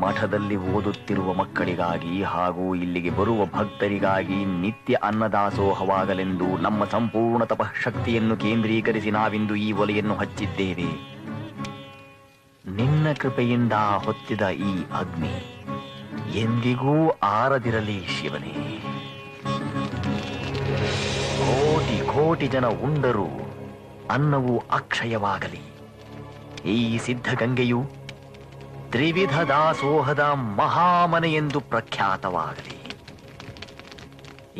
ಮಠದಲ್ಲಿ ಓದುತ್ತಿರುವ ಮಕ್ಕಳಿಗಾಗಿ ಹಾಗೂ ಇಲ್ಲಿಗೆ ಬರುವ ಭಕ್ತರಿಗಾಗಿ ನಿತ್ಯ ಅನ್ನದಾಸೋಹವಾಗಲೆಂದು ನಮ್ಮ ಸಂಪೂರ್ಣ ತಪಶಕ್ತಿಯನ್ನು ಕೇಂದ್ರೀಕರಿಸಿ ನಾವಿಂದು ಈ ಒಲೆಯನ್ನು ಹಚ್ಚಿದ್ದೇವೆ. ನಿನ್ನ ಕೃಪೆಯಿಂದ ಹೊತ್ತಿದ ಈ ಅಗ್ನಿ ಎಂದಿಗೂ ಆರದಿರಲಿ ಶಿವನೇ. ಕೋಟಿ ಕೋಟಿ ಜನ ಉಂಡರೂ ಅನ್ನವು ಅಕ್ಷಯವಾಗಲಿ. ಈ ಸಿದ್ಧಗಂಗೆಯು ತ್ರಿವಿಧ ದಾಸೋಹದ ಮಹಾಮನೆಯೆಂದು ಪ್ರಖ್ಯಾತವಾಗಲಿ.